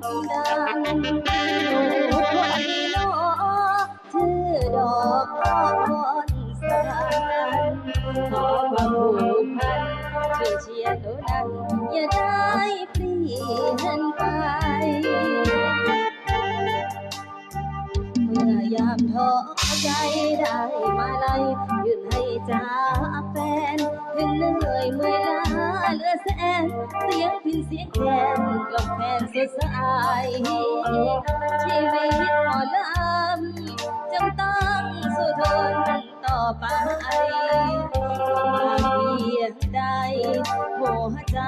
ดังโอ้คนโลชื่อดอกพรสารขอความผูกพันช่วยเชียร์ตัวนั้นอย่าได้เปลี่ยนไป เมื่อยามท้อใจได้มาไล่ยืนให้ จาแฟนถึงเหนื่อยเมื่อยล้าเหลือแสนเสียงพินเสียงแคนกล่อมแฟนสดใสชีวิตหมอลำจำต้องสู้ทนต่อไปมาเพียงใดหัวใจ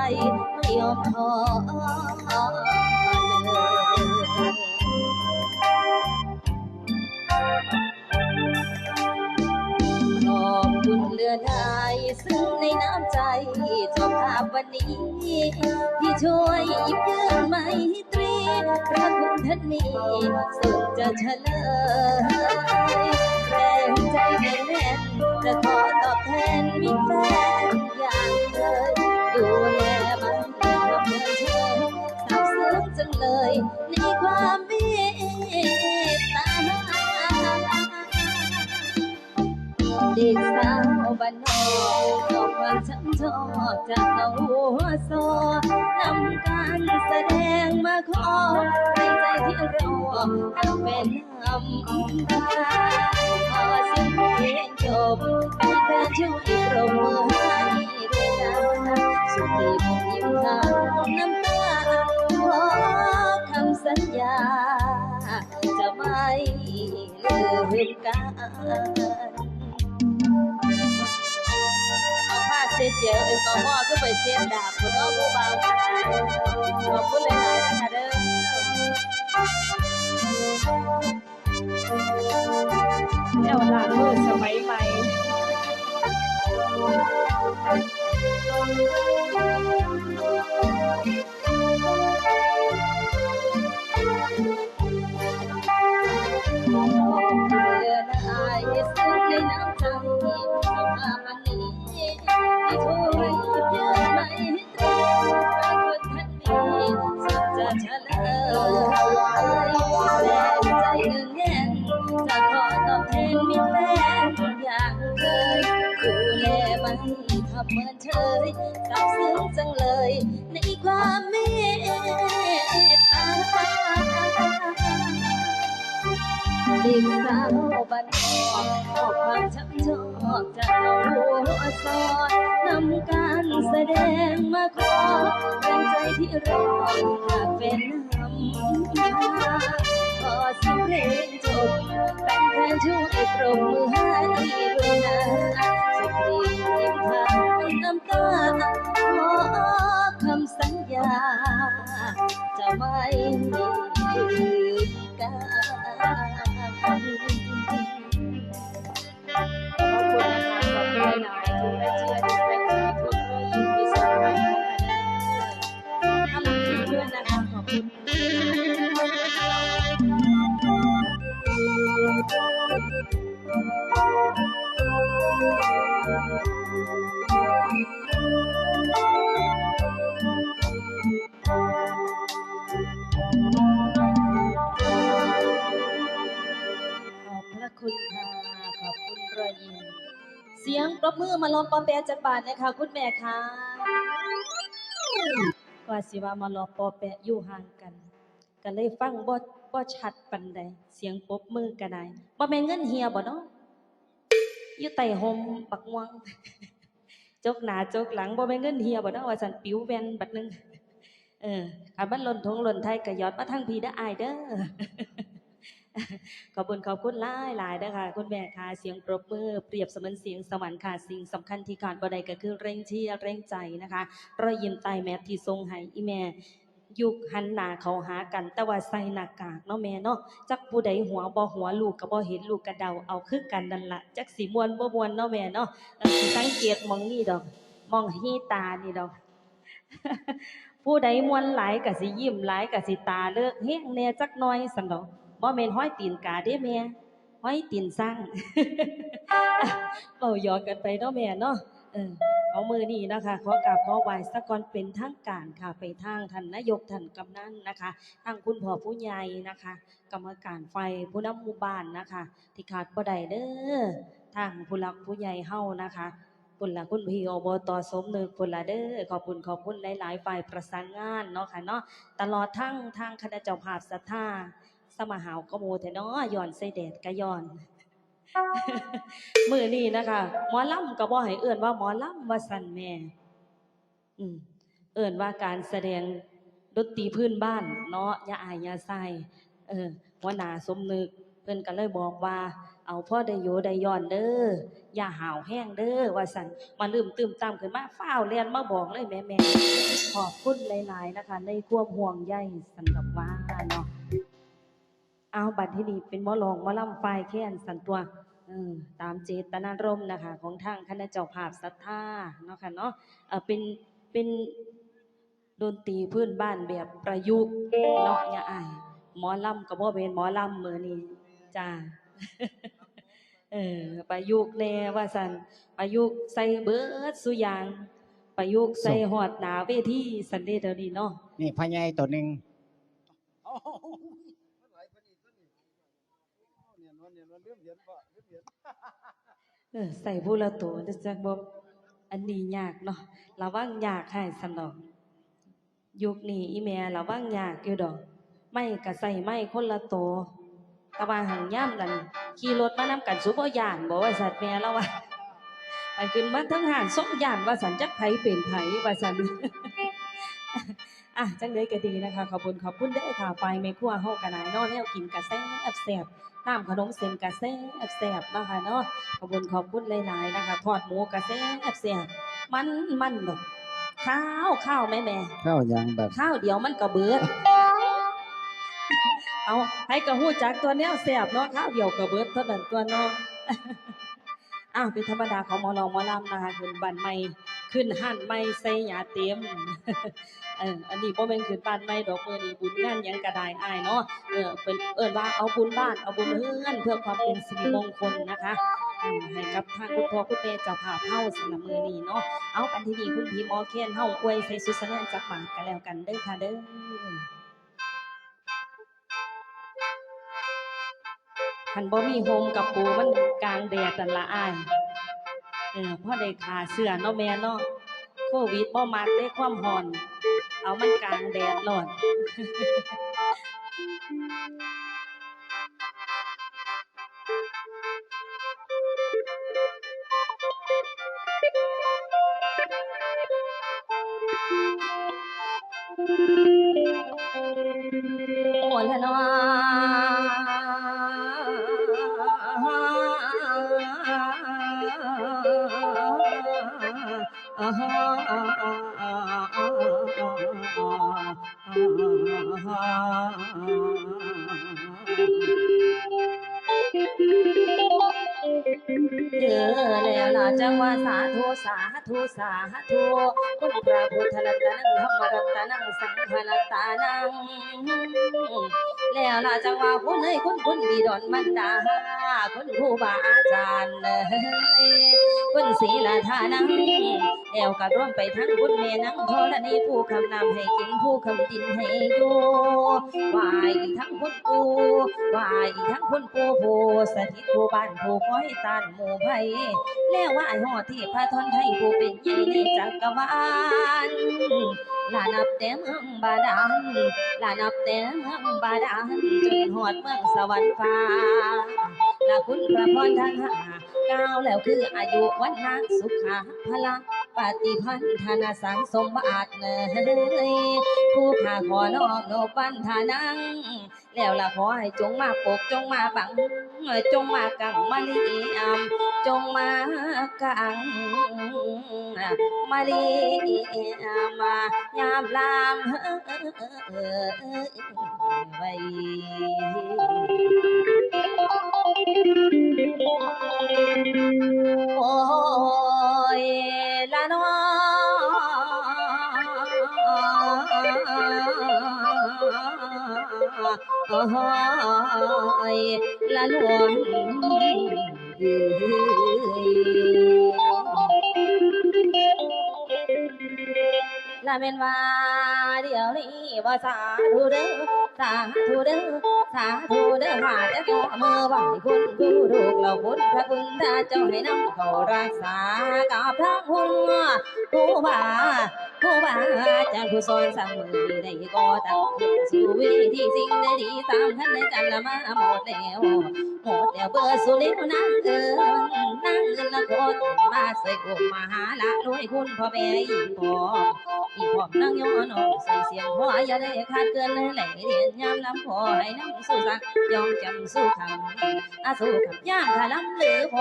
ไม่ยอมท้อ วันนี้ที่ช่วยหยิบยื่นไมตรีพระคุณท่านมีสุดจะเฉลยแรงใจแน่นแน่นจะขอตอบแทนมิแฟนอย่างเคยดูแลมันทำเหมือนเชยซาบซึ้งจังเลยในความ เด็กสาวบ้านนอกชอบความช้ำชอกจากน้องหัวซอนำการแสดงมาขอในใจที่รอเอาเป็นนำพาพอสิ้นเพลงจบให้แฟนช่วยปรบมือให้ด้วยนะสุดที่ผมยิ้มทางน้ำตาขอคำสัญญาจะไม่ลืมกัน เอาผ้าเดเยวเอ็นกอฮอล์ก็ไปเช็ดดาบคุนองผู้เบาขอบคุณหลายๆนะคะเด้อแนวลานมือสมัยใหม่ แรงใจที่รอหากเป็นนำพาพอสิ้นเพลงจบแฟนแฟนช่วยปรบมือให้ด้วยนะสุดที่ยิ้มทางน้ำตาขอคำสัญญา จะไม่ลืมกัน คะขอบคุณขอบพระคุณค่ะขอบคุณรอยยิ้มเสียงปรบมือมาลองปอแปะจากบาทนะคะ คุณแม่ค่ะ ว่าสิว่ามาลอปอแปะอยู่ห่างกันก็เลยฟังบ่บ่ชัดปันใดเสียงปบมือก็ได้บ่แม่นเงินเฮียบ่เนาะอยู่ใต้ห่มปักม่วงจกหน้าจกหลังบ่แม่นเงินเฮียบ่เนาะว่าซั่นปิวแว่นบัดหนึงเออคันมันหล่นทงหล่นไทยก็ยอดมาทางพี่เด้ออายเด้อ ขอบคุณขอบคุณหลายหลายนะคะคุณแม่ค่ะเสียงปรบมือเปรียบเสมือนเสียงสวรรค์ค่ะสิ่งสำคัญที่การบ่ได้ก็คือเร่งเชียร์เร่งใจนะคะรอยยิ้มใต้แมสที่ทรงให้อีแม่ยุคหันหน้าเขาหากัน แต่ว่าใส่หน้ากากเนาะแม่เนาะจักผู้ใดหัวบ่หัวลูกก็บ่เห็นลูกกระเดาเอาคือกันนั่นละจักสิมวนบ่มวนเนาะแม่เนาะสังเกตมองนี่ดอก มองหีตานี่ดอก ผู้ใดมวนหลายก็สิยิ้มหลายก็สิตาเลิกเฮงแหน่จักน่อยซั่นดอก บ่แม่นห้อยตีนกาเด้แม่ห้อยตีนสร้างเว้าหยอกกันไปเนาะแม่เนาะเออเอามือนี้นะคะขอกราบขอไหว้สักก่อนเป็นทางการค่ะไปทางท่านนายกท่านกำนันนะคะทางคุณพ่อผู้ใหญ่นะคะ กรรมการไฟผู้นำหมู่บ้านนะคะ ที่ขาดบ่ได้เด้อทางผู้หลักผู้ใหญ่เฮานะคะปุ่นละคุณพี่อบตสมนึกปุ่นละเด้อขอบคุณขอบคุณหลายๆฝ่ายประสานงานเนาะค่ะเนาะตลอดทั้งทางคณะเจ้าภาพศรัทธา สมหาวกโมเทเนาะย้อนใส่แดดกะย้อนมือนี้นะคะหมอลำก็บ่ให้เอื่นว่าหมอลำว่าสันแม่ อืมเอื่นว่าการแสดงดนตรีพื้นบ้านเนาะอย่าอายอย่าใส่เออหัวหน้าสมนึก เพิ่นก็เลยบอกว่า เอาพ่อได้โยได้ย้อนเด้ออย่าหาวแห้งเด้อว่าสันมาลืมตื่มตามขึ้นมาฟ้าวเรียนมาบอกเลยแม่แม่ขอบคุณหลาย ๆ นะคะ ในความห่วงใยสำหรับว่าเนาะ เอาบัดที่นี่เป็นหมอลองหมอลำไฟแค้นสันตัวเออตามเจตนารมณ์นะคะ ของทางคณะเจ้าภาพศรัทธาเนาะค่ะเนาะเออเป็นเป็นดนตรีพื้นบ้านแบบประยุกต์เนาะอย่าอายหมอลำกับบ่เป็นหมอลำมือนี้จ้าเออประยุกต์แน่ว่าสันประยุกต์ใส่เบิดสุอยางประยุกต์ใส่หอดหนาเวทีสันเดเดยวนี้เนาะนี่พญายตัวหนึ่ง เอามันไหลไปนี่ตัวนี้เอาเนี่ยนวล เนี่ยนวลเรื่องเหรียญบ่เรื่องเหรียญเออใส่ผู้ละตัวจะจักบ่อันนี้ยากเนาะระวังยากให้สันดอกยุคนี้อีแม่ระวังยากอยู่ดอก ไม่ก็ใส่ไม่คนละตัวตะว่าหังย่ำนั่นขี่รถมานำกันสุบ่ย่านบอกว่าสัตว์แม่แล้วว่าไปขึ้นมาทั้งหานส่งย่านว่าสันจักไผเป็นไผว่าสัน อะจังเลยก็ดีนะคะขอบคุณขอบคุณเด้อค่ะไฟไม่ครัวเฮากันหลายเนาะแนวกินกะแซ่บแซ่บน้ำขนมเส้นกะแซ่บแซ่บเนาะค่ะเนาะขอบคุณขอบคุณหลายๆนะคะทอดหมูกะแซ่บแซ่บมันมันดอกข้าวข้าวแม่แม่ข้าวยางแบบข้าวเดียวมันก็เบิด เอาให้กระหู้จักตัวแนวแสบเนาะข้าวเดียวก็เบิดเท่านั้นตัวเนาะอ้าวเป็นธรรมดาของหมอลองหมอลำนะคะขึ้นบ้านใหม่ ขึ้นห้านใหม่ใส่ยาเต็มเอออันนี้บ่แม่นขึ้นบ้านใหม่ดอกมื้อนี้บุญงานยังก็ไดอ้ายเนาะเออเป็นเอิ้นว่าเอาบุญบ้านเอาบุญเฮือนเพื่อความเป็นสิริมงคลนะคะให้กับทางคุณพ่อคุณแม่เจ้าภาพเฮาสนับมือนี้เนาะเอาปันที่นี้คุณพี่มอเคนเฮาอวยใส่สุสดงจากปากกันแล้วกันเด้อค่ะเด้อคันบ่มีโฮมกับปูมันกลางแดดนั่นละอ้าย เออพ่อได้ขาเสื้อเนาะแม่เนาะโควิดบ่มักได้ความหอน เอามันกลางแดดร้อน เด้อแล้วล่ะจังว่าสาธุสาธุสาธุคุณพระพุทธรัตนังธรรมรัตนังสังฆรัตนังแล้วล่ะจังว่าคุณเอ้ยคุณคุณบิดอนมันดาคุณครูบาอาจารย์เอ้ย คุณศรีลาทานังแอวกับร่วมไปทั้งคุณแม่นังธรณีผู้คำนำให้กินผู้คำดินให้อยู่ไหวอีกทั้งคุณปูไหวอีกทั้งคุณปูผู้สถิตผู้บ้านผู้คอยต้านหมู่ภัยแล้วว่าไอ้หอดที่พระทนไทยผู้เป็นใหญ่ในจักรวาลลานับแต่เมืองบาดาลลานับแต่เมืองบาดาลจนหอดเมืองสวรรค์ฟ้าลาคุณพระพรทั้งห้า ก้าวแล้วคืออายุวันนะสุขาพละปฏิพันธนาสังสมบัติเนยผู้ข้าขอนอบโนปันธานัง แล้วละขอให้จงมาปกจงมาบัง จงมากังมาลีอามจงมากังมาลีอามายามลามไว้ โอ้ยละน้โอ้ยละลวนละเป็นว่าเดี๋ยวนี้ว่าสาธุเด้อ สาธุเด้อสาธุเด้อหาแต่ก็มือไหวคุณผู้ลูกเราคุณพระคุณถ้าเจ้าให้นำเขารักษากับพระคุณผู้บ่าผู้บ่าจารย์ผู้สอนสั่งมือได้ก็ตั้งขึ้นสู่วิธีสิ่งใดดีตามท่านในกันละมาหมดแล้วหมดแล้วเบอร์สุริวนั่งเอิงเอินละโคตรมาใส่กุมมาหาละรวยคุณพ่อแม่อีพ่ออีพอมนั่งย้อนออกใส่เสียงหัวอย่าได้ขาดเกินเลยไหลเรียนยามลำพอให้น้ำสู้สักยอมจำสู้คำอาสู้คำยามขาลำหรือพ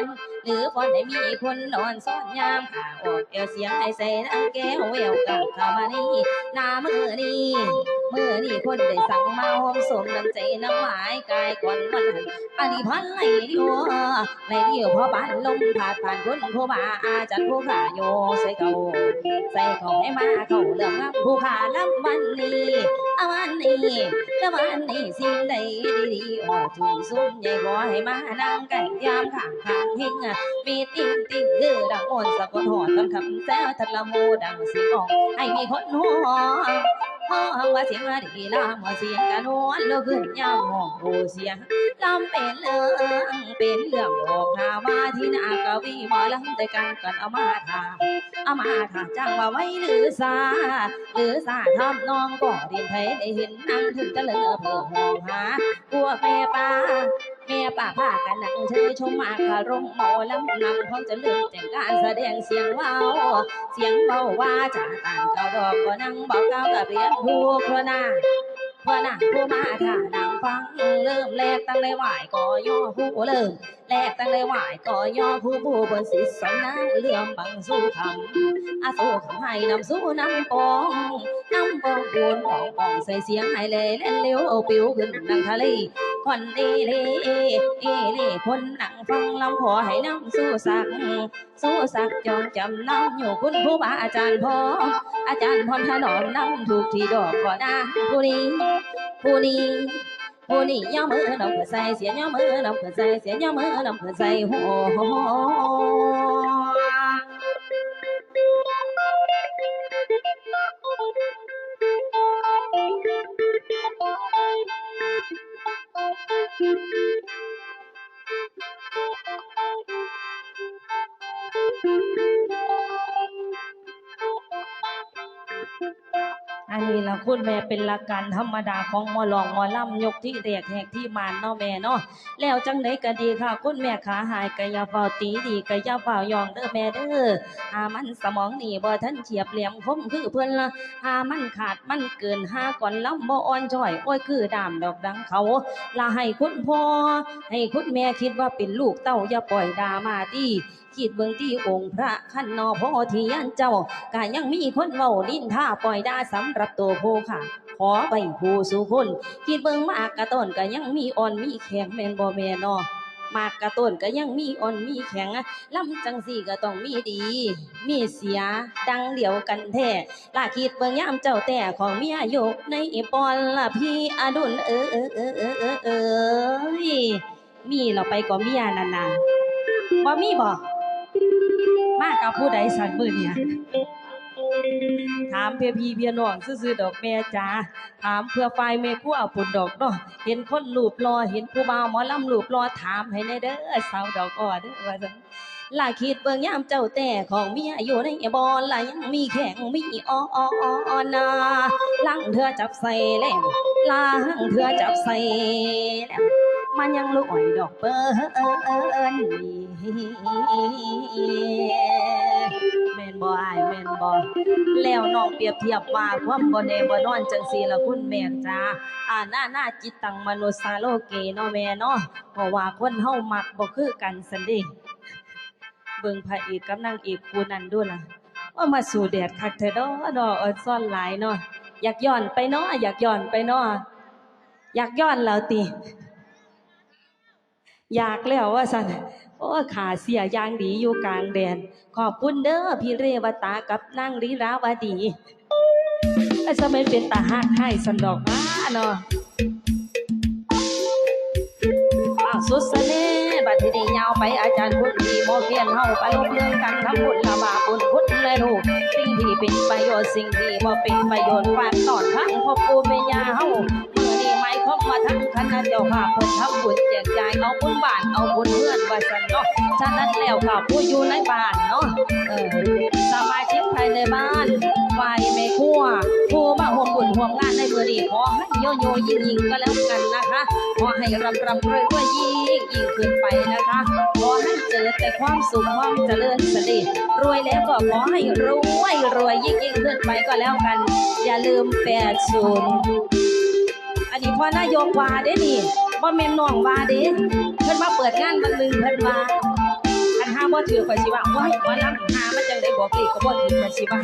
รหรือพรได้มีคนนอนซ่อนยามขาออกเอวเสียงให้ใส่นังแก้วแววกับเข้ามานี่หน้ามือนี่ มือนี่คนได้สั่งมาหอมสมน้ำใจน้ำหวายกายก่อนวันหันอันนี้พันไหลเดียวไหลเดียวพอบ้านลมผ่าผ่านคนผู้บ่าอาจัดผู้ขาโยใส่เก่าใส่เของให้มาเขาเรื่องรับผู้ขาลำวันนี้อาวันนี้ละวันนี้สิ่งใดดีๆออกถูกซุ้มใหญ่บ่ให้มานั่งไก่ยามข้างข้างหิงมีติ่งติ่งคือดังโอนสะกดหอดตอนคำแซวทัดละโมดังเสียงออกให้มีคนหัว ห้องว่าเสียงว่าดีลามว่าเสียงกันนวลแล้วขึ้นยามห้องโอเสียงลำเป็นเรื่องเป็นเรื่องออกทาว่าที่นากวีหมอลำด้วยกันกันเอามาทาเอามาถ้าจ้างว่าไว้หรือซาหรือซาทำนองก็เรียนไทยได้เห็นนั่งถึงจะเลือเพื่อมองหากัวแม่ป้า เมียป้าพากันนั่งเชยชมมาคารมหมอลำนำพร้อมจะเลือกแต่งการแสดงเสียงเว้าเสียงเบาว่าจาต่างเก่าดอกก็นั่งเบาเก่ากับเรียนผู้ครนาเพื่อน้าผู้มาถ้านั่งฟังเริ่มแรกตั้งได้ไหวก็ย่อผู้เริ่ม แลกตั้งได้ไหวก็ย่อผู้ผู้บนสิสนางเลื่อมบังสู้คำอาสู้คำให้นำสู้น้ำปองน้ำปองปูนปองปองใส่เสียงให้เล่เล่นเลี้ยวเอาปิวขึ้นดังทะเลคนเอเล่เอเล่คนนั่งฟังลำขอให้น้ำสู้สักสู้สักจองจำน้ำอยู่คุณผู้บาอาจารย์พออาจารย์พรถนอมน้ำถูกที่ดอกก่อนาผู้นี้ผู้นี้ ผู้นี้ย่อมือนำเพื่อใส่เสียย่อมือนำ อันนี้ละคุณแม่เป็นหลักการธรรมดาของหมอลองหมอล่ำยกที่แตกแหกที่มานเนาะแม่เนาะแล้วจังไดก็ดีค่ะ คุณแม่ขาหายกะอยาเฝ้าตีดีกะอยาเฝ้ายองเด้อแม่เด้อหามันสมองนี่บ่ทันเฉียบเหลี่ยมคมคือเพิ่นละหามันขาดมันเกินหาก่อนล้ำบ่อ่อนจ้อยโอ้ยคือดามดอกดังเขาลาให้คุณพ่อให้คุณแม่คิดว่าเป็นลูกเต้าอย่าปล่อยดามาดีคิดเบิ่งที่องค์พระขันนอโพธิยันเจ้าก็ยังมีคนเว้าลิ้นท่าปล่อยดาสำหรับตัวผู้ค่ะ ขอไปผู้สู่คน คิดเบิ่งมากกระต้นก็ยังมีอ่อนมีแข็งแมนบ่แมนนาะมากกระต้นก็ยังมีอ่อนมีแข็งลำจังสี่ก็ต้องมีดี มีเสียดังเดียวกันแท้ลาคิดเบิ่งยามเจ้าแต่ของเมียยกในปอนละพี่อดุลเออเออเออเออเออเออมีเราไปก็เมียนั่นน่ะบ่มีบ่มากับผู้ใดสันมือเนี่ย ถามเพื่อพี่เพื่อน้องซื่อๆดอกแม่จ้าถามเพื่อไฟแม่ผู้เอาปุ่นดอกเนาะเห็นคนรูปรอเห็นผู้บ่าวหมอลำรูปรอถามให้แน่เด้อสาวดอกอ่อเด้อว่าล่าคิดเบิ่งยามเจ้าแต่ของเมียอยู่ในบอล่ะยังมีแข็งมีอ้ออ้ออ้อนาลังเธอจับใส่แล้วลังเธอจับใส่แล้ว มันยังลุกอ่อยดอกเปิ้นแม่นบ่อายแม่นบ่แล้วน้องเปรียบเทียบว่าความบ่แน่บ่นอนจังซี่ละคุณแม่จ้าอ่าหน้าหน้าจิตตังมนุษย์สาโลเกเนาะแม่เนาะเพราะว่าคนเฮามักบ่คือกันซั่นเด้เบิ่งพระเอกกับนางเอกคู่นั้นด้วยล่ะว่ามาสู่แดดคักเถอะเนาะเนาะอดซ่อนหลายเนาะอยากย้อนไปเนาะอยากย้อนไปเนาะอยากย้อนแล้วติ อยากแล้วว่าซั่นโอ้ขาเสียยางดีอยู่กลางแดน ขอบคุณเด้อพี่เรวตากับนางลีราวดีก็จะไม่เป็นตาหักให้สันดอกมาเนาะอ้าวสุดเสน่ห์บัดนี้ยาวไปอาจารย์พุทธีโมเพียนเฮาไปลงเรื่องกันทำบุญละบาปบุญพุทธเลยลูกสิ่งที่เป็นประโยชน์สิ่งที่บ่เป็นประโยชน์ฝากตอนทั้งพ่อปู่แม่ย่าเฮา เมื่อนี้ไม่ครบมาทั้งคณะเจ้าภาพเพิ่นทำบุญแจกจ่ายเอาบุญบ้านเอาบุญเพื่อนว่าซั่นเนาะฉะนั้นแล้วค่ะผู้อยู่ในบ้านเนาะเออสมาชิกภายในบ้านฝ่ายแม่ครัวผู้มาร่วมบุญร่วมงานในมื้อนี้ขอให้โยโยยิ่งยิ่งๆก็แล้วกันนะคะขอให้รำรำรวยรวยยิ่งยิ่งขึ้นไปนะคะขอให้เจอแต่ความสุขความเจริญสำเร็จรวยแล้วก็ขอให้รวยรวยยิ่งยิ่งขึ้นไปก็แล้วกัน อย่าลืมแปดศูนย์ นนี้พ่อนายกว่าเด้นี่บ่แม่นน้องว่าเด้เพิ่นมาเปิดงานวันหนึงเพิ่นว่าอันห้าบ่ถือข่อยสิว่าโอ้ยว่าลำหามันจังได้บอกเลขก็บ่ถือข่อยสิว่า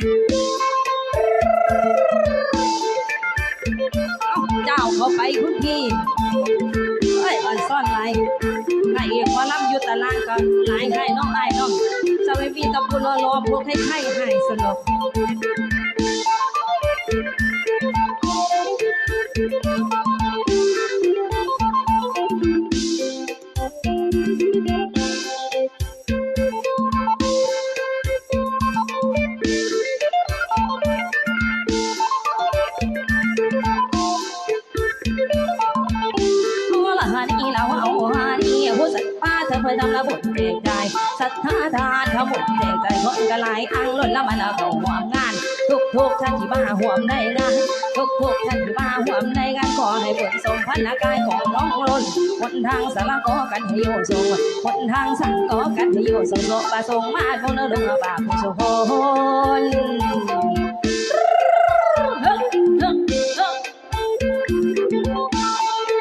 เอ้าเจ้าเขาไปคุณพี่เอ้ยอ่อนซ่อนหลายไอ้เอกว่าลำอยู่ตารางก็หลายให้น้องอ้ายน้องจะไม่มีตะปูรอรอพวกให้ไข่ให้สนุก เธอยทำละบุญแจกใจศรัทธาทานทำบุญแจกใจคนก็หลายอังล้นละมันละก็หวมงาน ทุกทุกท่านที่มาห่วมในงาน ทุกทุกท่านที่มาห่วมในงานขอให้บุญทรงพันนากายของน้องล้นหนทางสารก็กันให้โยทรงหนทางสังก็กันให้โยทรงโลประสงค์มาทงนรงบาผู้สุพน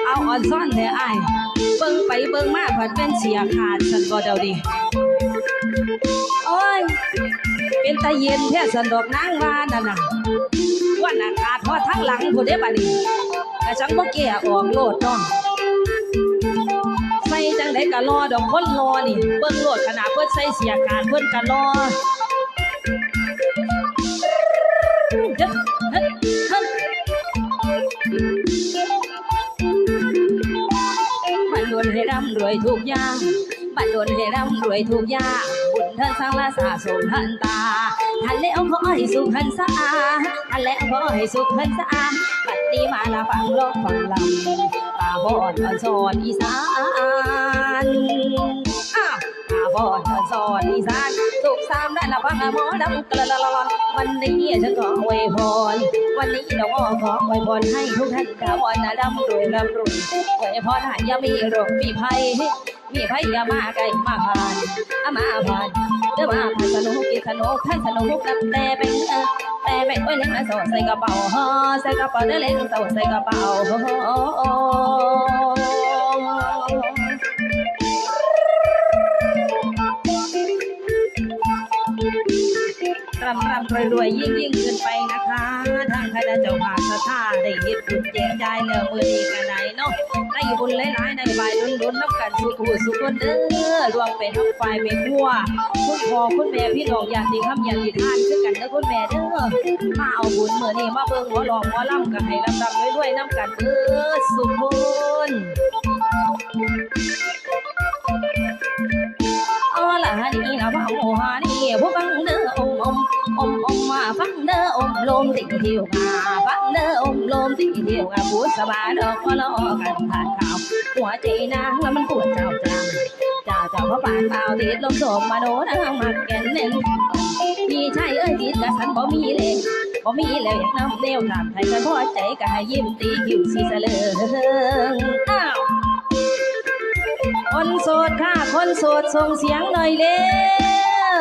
เอาอ่อนซ่อนแต่อ้ายเบิ่งไปเบิ่งมาผัดเป็นเสียขาดสันบ่เดาดิโอ้ย เป็นตาเย็นแท้สันดอกนางว่านั่นน่ะว่าน่ะขาดพราะทั้งหลังผู้ได้บัดนี้แต่จังบ่แก่ออกโลดเนาะใส่จังไดก็รอดอกคนรอนี่ เบิ่งโลดขนาดเพิ่นใส่เสียขาดเพิ่นก็รอ วยทุกอย่างมันล้วนให้ร่ำรวยทุกอย่างบุญเธอสร้างละสาสมทันตาทันแล้วขอให้สุขหันสะอาทันแล้วขอให้สุขหันสะอาบัดนี้มาละฟังโลกฟังลำตาบอดอ่อนสอนอีสานอ้าวตา บอดอ่อนสอนอีสานสุขสามได้ละฟังหมอดำกระละละละวันนี้ฉันขออวยพร วันนี้ดอกอ้อขออวยพรให้ทุกท่านกาวนนะร่ำรวยร่ำรวยอวยพรห้อยามีโรคมีภัยมีภัยยามาไกลมาผ่านอามาผ่านเด้อมาผ่านสนุกกินสนุกท่านสนุกกับแต่เป็นแต่เป็นไว้เล็กนะสดใส่กระเป๋าใส่กระเป๋าเด้อเล็กสดใส่กระเป๋า รำรำรวยรวยยิ่งยิ่งขึ้นไปนะคะทางคณะเจ้าภาพสถาได้เฮ็ดบุญแจกจ่ายแล้วมือนี้กันไหนเนาะได้บุญหลายๆในใบายลุ้นๆน้ำกันสุขหูสุขคนเด้อรวมเป็นทั้งฝ่ายแม่ครัวคุณพ่อคุณแม่พี่น้องญาติคำญาติท่านคือกันเด้อคุณแม่เด้อมาเอาบุญมื้อนี้มาเบิ่งหัวหลองหัวล่ำกันให้ลำๆด้วยๆน้ำกันเด้อสุขคน อมลมติเที่ยวงาฟังเด้ออมลมติเที่ยวงาพูดสบายดอกก็ลอกันผ่านข่าวหัวใจนางแล้วมันปวดเจ้าจังเจ้าเจ้าพระปานเปล่าติดลมโสมมาโดนทางมาแก่นเน่นพี่ชายเอ้ยติดกะสันบ่มีเลยบ่มีแล้วอยากน้ำแนวถามให้กันพอใจก็ให้ยิ้มตีคิวสีเสลงอ้าวคนโสดค่ะคนโสดส่งเสียงหน่อยเร็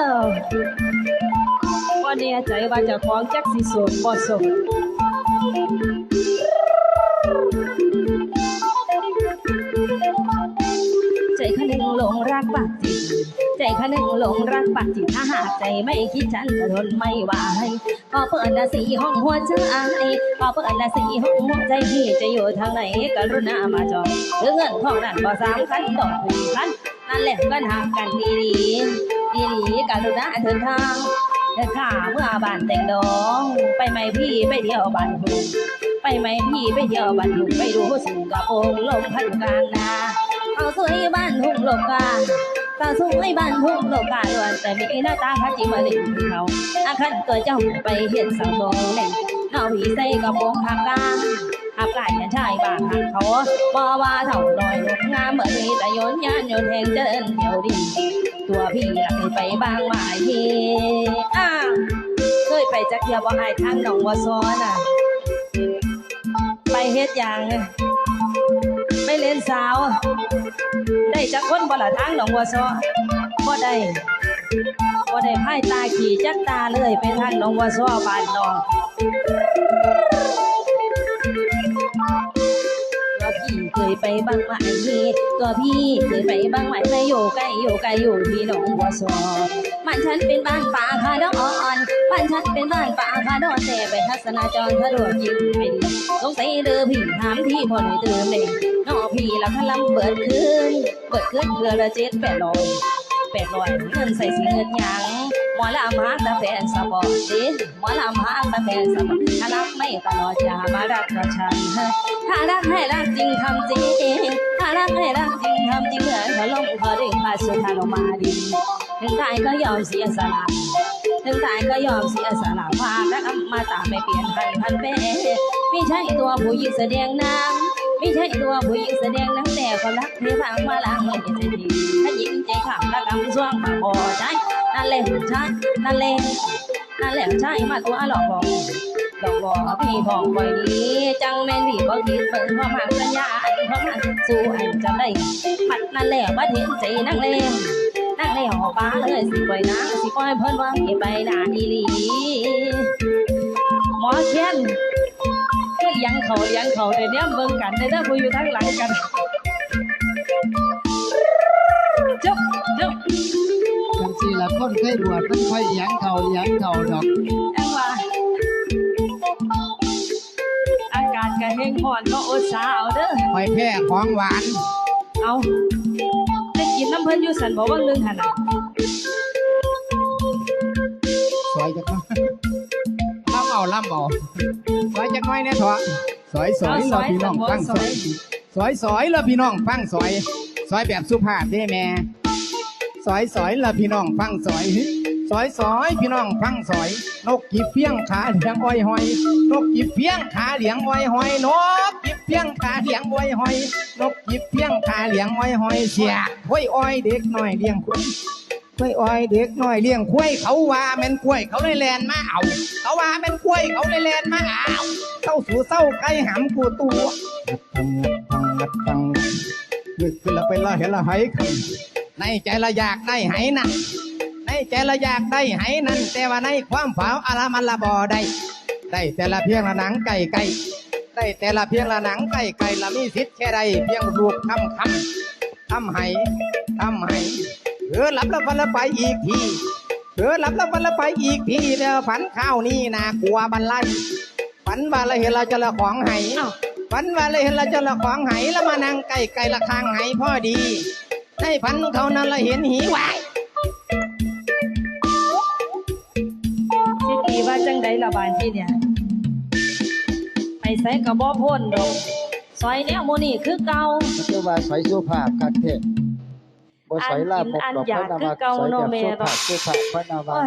ว ว่าเนี่ยใจว่าเจะของจักสิโสดบ่สดใจคะนึงหลงรักปากจิตใจคะนึงหลงรักปากจิตถ้าหากใจไม่คิดฉันจะทนไม่ไหวขอเปิดละสีห้องหัวใจขอเปิดละสีห้องหัวใจพี่จะอยู่ทางไหนกรุณามาจองหรือเงินทองนั้นบ่สามคันดอกผูพันนั่นแหละก็หากกันดีดีดีดีกรุณาเดินทาง ข้าเมื่อบ้านแต่งดอง ไปไหมพี่ไปเที่ยวบ้านทุ่งไปไหมพี่ไปเที่ยวบ้านทุ่งไปดูสิงคโปร์ลมพัดกลางนาเอาสวยบ้านทุ่งลมกาไปตาสูงให้บ้านทุ่งโลกาล้วนแต่มีหน้าตาพัจิมาลินเขาอาคันตัวเจ้าไปเห็นสาวโดงเล่นเนาผีใส่กระโปรงหักกา หักกาอย่าชายบางหักเขาบ่ว่าเท่าดอยลูกงามเหมือนมีแต่ยนยานยนแหงเดินเดียวดิตัวพี่หลักไปบางหมายทีอ้าเคยไปจักเทียบ่หายทางหนองวัวซ้อนอะ ไปเฮ็ดหยังไปเล่นสาว ได้จักคนบ่ละทางหนองวัวซ้อบ่ได้บ่ได้พายตาขี่จักตาเลยไปทางหนองวัวซ้อบ้านนอง ยไปบางหมายทีตัวพี่เคยไปบางหมายไม่อยู่ใกล้อยู่ไกลอยู่ที่หนองวัวซอบ้านฉันเป็นบ้านป่าคาดอออ่อนบ้านฉันเป็นบ้านป่าคาดอนแต่ไปทัศนาจรสะดวกยิ่งไม่ดีสงสัยเด้อพี่ถามที่พอหน่อยเติมเด็กน้อพี่ละพลังเบิดคืนเบิดคืนเพื่อละเจ็ดแปดร้อยแปดร้อยเงินใส่สีเงินยัง หมอลำหาแต่แฟนสปอดิหมอลำหาแต่แฟนสปอร์ตถ้ารักไม่ตลอดอย่ามารักกับฉันเฮ้ยถ้ารักให้รักจริงทำจริงถ้ารักให้รักจริงทำจริงเหมือนเขาลงพอดึงมาสุดทายลงมาดิถึงตายก็ยอมเสียสละถึงตายก็ยอมเสียสละพากันมาตาไม่เปลี่ยนพันพันเป้ไม่ใช่ตัวผู้หญิงแสดงนาง ไม่ใช่ตัวผู้หญิงแสดงนางแต่ความรักที่ฟังมาล้างเงินจะดีถ้าหญิงใจขำและกำซ่วงมาพอใจนั่นแหละใช่นั่นแหละนั่นแหละใช่มาตัวหลอกบอกหลอกบอกพี่บอกบ่อยดีจังแม่นพี่ก็คิดเปิดความหักสัญญาอันความหักสู้อันจำได้ปัดนั่นแหละว่าเห็นใจนั่งเล่นนั่งในหอป้าเลยสิปล่อยนางสิปล่อยเพิ่นว่าให้ไปนาอีหลีหมอเช่น เลี้ยังเขาเลี้ยังเขาเดี๋ยวนี้เบิ่งกันได้เด้อผู้อยู่ทางหลังกันจบจบจังสี่ละคนเคยบวชมันค่อยหยังเขาหยังเขาดอกจังว่าอากาศก็แห้งห่อนก็อดสาเอาเด้อคอยแพ้ของหวาน เอาได้กินน้ำเพิ่นอยู่สันบอกว่านึงหั่นน่ะสวยจังล่ำ เอาล่ำเอาสวยจังน้อยแน่เถอะสวยสวยเราพี่น้องฟังสวยสวยสวยเราพี่น้องฟังสวยสวยแบบสุภาพเด้แม่สวยสวยเราพี่น้องฟังสวยสวยสวยพี่น้องฟังสวยนกกิบเพียงขาเหลียงอ้อยหอย นกกิบเพียงขาเหลียงอ้อยหอย นกกิบเพียงขาเหลียงอ้อยหอย นกกิบเพียงขาเหลียงอ้อยหอยเสียห้อยอ้อยเด็กน้อยเลี้ยงควายห้อยอ้อยเด็กน้อยเลี้ยงควยเขาว่าแม่นควยเขาเลยแลนมาเอา เขาว่าแม่นควยเขาเลยแลนมาเอาเศร้าสู่เศร้าไก่หำกูตัวทังทังทังนึกขึ้นแล้วไปละเห็นละไหขันในใจละอยากได้ไหนั่นในใจละอยากได้ไหนั่น แต่ว่าในความฝันอะไรมันละบ่ได้ได้แต่ละเพียงละหนังไก่ไก่ได้แต่ละเพียงละหนังไก่ไก่ละมีสิทธิ์แค่ใดเพียงรูปคำคำคำให้คำให้ เออหลับแล้วฝันแล้วไปอีกทีเออหลับแล้วฝันแล้วไปอีกทีเดี๋ยวฝันข้าวนี่น่ากลัวบันไลฝันว่าเราเห็นเราจะละของไห้เอ้าฝันว่าเราเห็นเราจะละของไห้แล้วมานั่งไก่ไก่ละคางไห้พอดีในฝันเขานั้นเราเห็นหีหวายสิตีว่าจังไดละบานที่เนี่ยไปใส่กระบอกพ่นดอกซอยแนวโมนี่คือเก่าคือว่าสวยสุภาพคักเท ศบ่สวยลาบอั